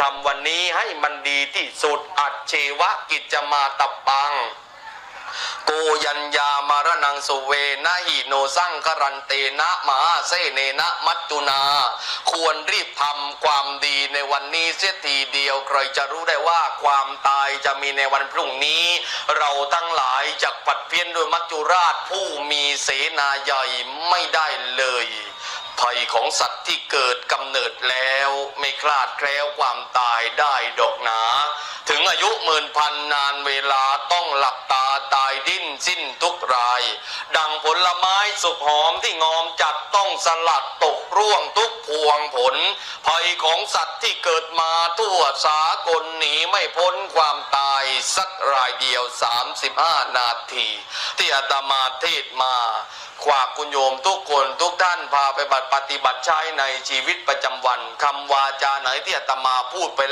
ทำวันนี้ให้มันดีที่สุดอัจเชวะกิจมาตปังโกยัญญามารนังสุเวนะหิโนสั่งกรันเตนะมหาเสเนนะมัจจุนา ควรรีบทำความดีในวันนี้เสียทีเดียว ใครจะรู้ได้ว่าความตายจะมีในวันพรุ่งนี้ เราทั้งหลายจะปัดเพี้ยนด้วยมัจจุราชผู้มีเสนาใหญ่ไม่ได้เลย ภัยของสัตว์ที่เกิดกำเนิดแล้ว คลาดแคล้วความตายได้ดอกหนา ถึงอายุหมื่นพันนานเวลาต้องหลับตาตายดิ้นสิ้นทุกราย ดังผลไม้สุกหอมที่งอมจัดต้องสลัดตกร่วงทุกพวงผล ภัยของสัตว์ที่เกิดมาทั่วสากลหนีไม่พ้นความตายสักรายเดียว 35 นาที ที่อาตมาเทศมาขวากคุณโยมทุกคน ฏิบัติใช้ในชีวิตประจำวันคำวาจาไหนที่อาตมาพูดไปแล้ว